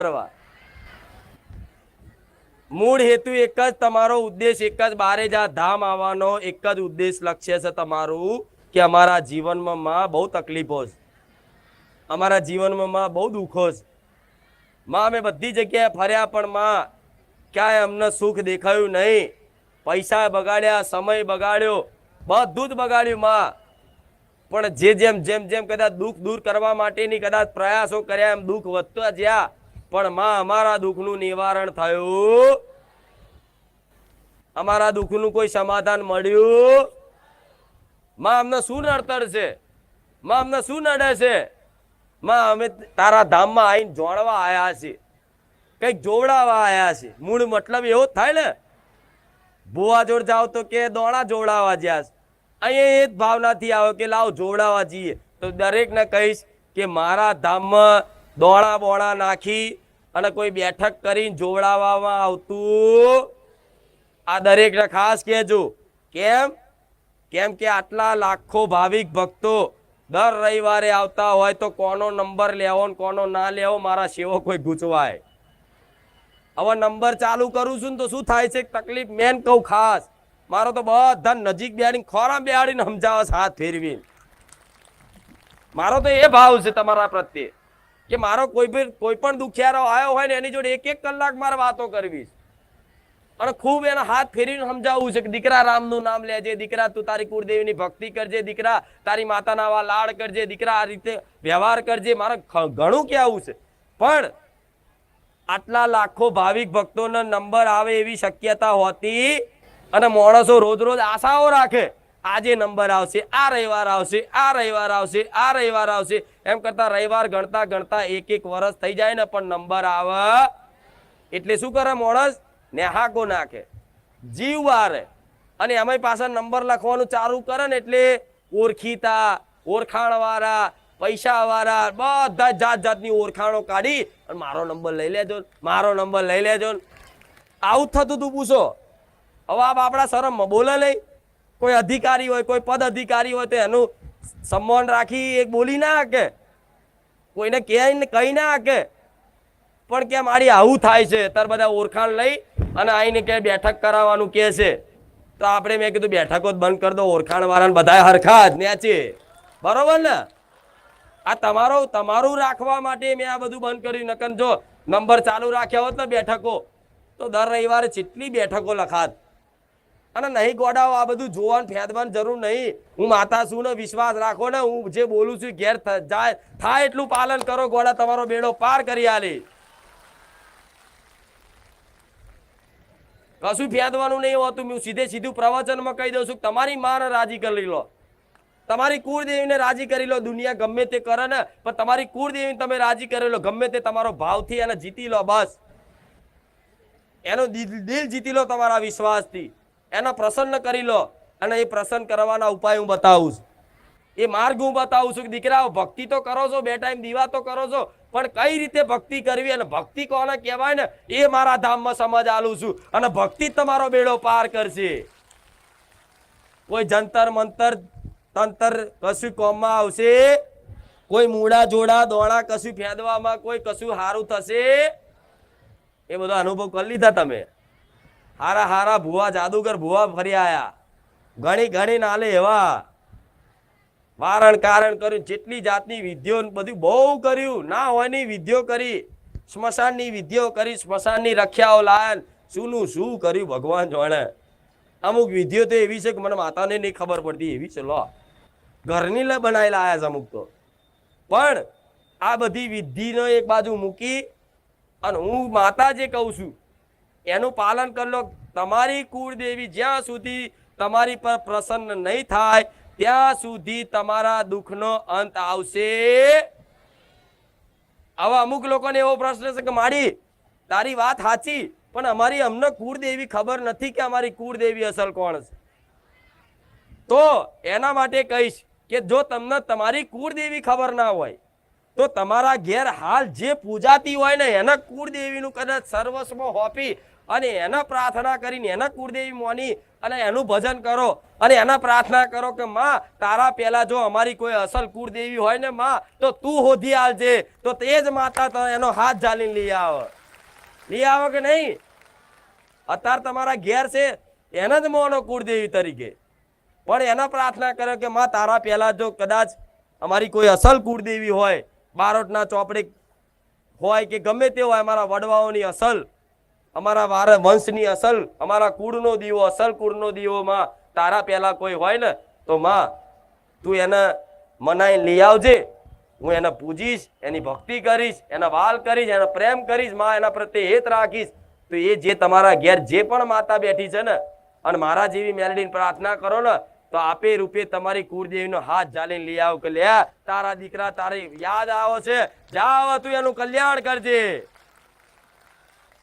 કરવા. મૂળ હેતુ એક જ, તમારો ઉદ્દેશ એક જ, બારે જ ધામ આવવાનો એક જ ઉદ્દેશ લક્ષ્ય છે તમારું, કે અમારા જીવનમાં બહુ તકલીફો છે. અમારા જીવનમાં બહુ દુઃખો છે. માં અમે બધી જગ્યાએ ફર્યા, પણ માં ક્યાંય અમને સુખ દેખાયું નહીં. પૈસા બગાડ્યા, સમય બગાડ્યો, બધું જ બગાડ્યું માં. પણ જે જેમ જેમ જેમ કદાચ દુઃખ દૂર કરવા માટેની કદાચ પ્રયાસો કર્યા, એમ દુઃખ વધતા જ્યાં પણ માં, અમારા દુઃખનું નિવારણ થયું. અમારા દુઃખનું કોઈ સમાધાન મળ્યું. માં, અમને શું નડતર છે? માં, અમને શું નડે છે? માં, અમે તારા ધામમાં આવીને જોડવા આયા છીએ. કંઈક જોવડાવવા આયા છીએ. મૂળ મતલબ એવો જ થાય ને? ભુવા જોડ જાવ તો કે દોણા જોવડાવવા જ્યાં. અહીંયા એ જ ભાવનાથી આવો કે લાવ જોવડાવવા જઈએ. તો દરેકને કહીશ કે મારા ધામમાં દોણા બોડા નાખી અને કોઈ બેઠક કરીને જોવડાવવામાં આવતું. આ દરેકને ખાસ કહેજો. કેમ? કેમ કે આટલા લાખો ભાવિક ભક્તો દર રવિવારે આવતા હોય તો કોનો નંબર લેવો ને કોનો ના લેવો મારા સેવકોએ ગૂંચવાય. હવે નંબર ચાલુ કરું છું ને તો શું થાય છે? તકલીફ મેન કહું ખાસ. મારો તો બધા નજીક બેડીને ખોરા બેહાડીને સમજાવે હાથ ફેરવીને. મારો તો એ ભાવ છે તમારા પ્રત્યે. કે મારો કોઈ પણ કોઈ પણ દુખિયારો આવ્યો હોય ને, એની જોડે એક એક કલાક મારે વાતો કરવી અને ખૂબ એના હાથ ફેરીને સમજાવવું છે કે દીકરા રામનું નામ લેજે, દીકરા તું તારી કુળદેવીની ભક્તિ કરજે, દીકરા તારી માતાના આવા લાડ કરજે, દીકરા આ રીતે વ્યવહાર કરજે. મારે ઘણું કહેવું છે. પણ આટલા લાખો ભાવિક ભક્તોનો નંબર આવે એવી શક્યતા હોતી અને માણસો રોજ રોજ આશાઓ રાખે. આજે નંબર આવશે, આ રવિવાર આવશે, આ રવિવાર આવશે, આ રવિવાર આવશે. એમ કરતા રવિવાર ગણતા ગણતા એક એક વર્ષ થઈ જાય ને, પણ નંબર આવે. એટલે શું કરે માણસ? નેહાકો નાખે. જીવ વારે. અને એમાંય પાછા નંબર લખવાનું ચાલુ કરે ને, એટલે ઓળખીતા, ઓળખાણવાળા, પૈસાવાળા, બધા જાત જાતની ઓળખાણો કાઢી અને મારો નંબર લઈ લેજો મારો નંબર લઈ લેજો આવું થતું તું પૂછો. હવે આપણા શરમમાં બોલે નહીં. કોઈ અધિકારી હોય, કોઈ પદ અધિકારી હોય તો એનું સન્માન રાખી એક બોલી ના શકે. કોઈને કહે કહી ના શકે. પણ કે મારી આવું થાય છે, તાર બધા ઓળખાણ લઈ અને આઈને કે બેઠક કરાવવાનું કહે છે. તો આપણે મેં કીધું બેઠકો જ બંધ કરી દો ઓળખાણ વાળાને બધા હરખા જ નેચે બરોબર ને? આ તમારો, તમારું રાખવા માટે મેં આ બધું બંધ કર્યું, નકર જો નંબર ચાલુ રાખ્યા હોત ને બેઠકો, તો દર રવિવારે જેટલી બેઠકો લખાત અને નહીં ગોડાઓ, આ બધું જોવાનું, ફેદવાની જરૂર નહીં. હું માતા છું ને, વિશ્વાસ રાખો ને, હું જે બોલું છું ઘેર જાય. થાય એટલું પાલન કરો, ગોડા તમારો બેડો પાર કરી આલી. કશું ફેદવાનું નહીં હોતું, હું સીધે સીધું પ્રવચનમાં કહી દઉં છું તમારી માને રાજી કરી લો. તમારી કુળદેવીને રાજી કરી લો, દુનિયા ગમે તે કરે ને, પણ તમારી કુળદેવીને તમે રાજી કરી લો, ગમે તે તમારો ભાવથી એને જીતી લો, બસ. એનો દિલ જીતી લો તમારા વિશ્વાસથી. એનો પ્રસન્ન કરી લો અને એ પ્રસન્ન કરવાના ઉપાય હું બતાવું છું. એ માર્ગ હું બતાવું છું કે દીકરાઓ, ભક્તિ તો કરો છો, બે ટાઈમ દીવા તો કરો છો, પણ કઈ રીતે ભક્તિ કરવી અને ભક્તિ કોને કહેવાય ને, એ મારા ધામમાં સમજ આલું છું. અને ભક્તિ તમારો બેડો પાર કરશે. કોઈ જંતર મંતર, તંતર કશું કોમમાં આવશે? કોઈ મૂળા જોડા, દોણા કશું ફેંદવામાં, કોઈ કશું સારું થશે? એ બધો અનુભવ કરી લીધા તમે. હારા હારા ભુવા જાદુગર ભુવા ફરી આયા. ઘણી ઘણી નાલે એવા. વારણ કારણ કર્યું, જેટલી જાતની વિધિઓ બધું બહુ કર્યું. ના હોયની વિધિઓ કરી, સ્મશાનની વિધિઓ કરી, સ્મશાનની રખ્યાઓ લાયન. શુંનું શું કર્યું ભગવાન જાણે? અમુક વિધિઓ તો એવી છે કે મને માતાને નહીં ખબર પડતી, એવી છે, લો. ઘરની લે બનાવેલા આવ્યા છે અમુક તો. પણ આ બધી વિધિનો એક બાજુ મૂકી અને હું માતા જે કહું છું એનું પાલન કરી લો તમારી કુળદેવી જ્યાં સુધી તમારી પર પ્રસન્ન નહીં થાય, ત્યાં સુધી તમારા દુઃખનો અંત આવશે. આવા અમુક લોકોને એવો પ્રશ્ન છે કે મારી તારી વાત સાચી, પણ અમારી અમને કુળદેવી ખબર નથી કે અમારી કુળદેવી અસલ કોણ છે. તો એના માટે કહીશ કે, જો તમને તમારી કુળદેવી ખબર ના હોય, તો તમારા ઘેર હાલ જે પૂજાતી હોય ને, એના કુળદેવીનું કદાચ સર્વસ્વ હોપી અને એના પ્રાર્થના કરીને, એના કુળદેવી મોની, અને એનું ભજન કરો, અને એના પ્રાર્થના કરો કે, માં, તારા પહેલા જો અમારી કોઈ અસલ કુળદેવી હોય ને, માં, તો તું હોધી આવજે તો તે જ માતા તો, એનો હાથ ઝાલીને લઈ આવો. લઈ આવો કે નહીં? અત્યારે તમારા ઘેર છે, એને જ મોનો કુળદેવી તરીકે. પણ એના પ્રાર્થના કર્યો કે, માં, તારા પહેલા જો કદાચ અમારી કોઈ અસલ કુળદેવી હોય, બારોટના ચોપડે હોય કે ગમે તે હોય, અમારા વડવાઓની અસલ અમારા વાર વંશની અસલ, અમારા કુળનો દીવો, અસલ કુળનો દીવો માં તારા પહેલા કોઈ હોય ને, તો માં, તું એને મનાઈ લઈ આવજે. હું એને પૂજીશ, એની ભક્તિ કરીશ, એના વાલ કરીશ, એનો પ્રેમ કરીશ, માં એના પ્રત્યે હેત રાખીશ. તો એ જે તમારા ઘેર જે પણ માતા બેઠી છે ને, અને મારા જેવી મેલડીને પ્રાર્થના કરો ને, તો આપે રૂપે તમારી કુળદેવીનો હાથ જાલીને લઈ આવ કે લે તારા દીકરા તારી યાદ આવો છે. જાઓ તું એનું કલ્યાણ કરજે.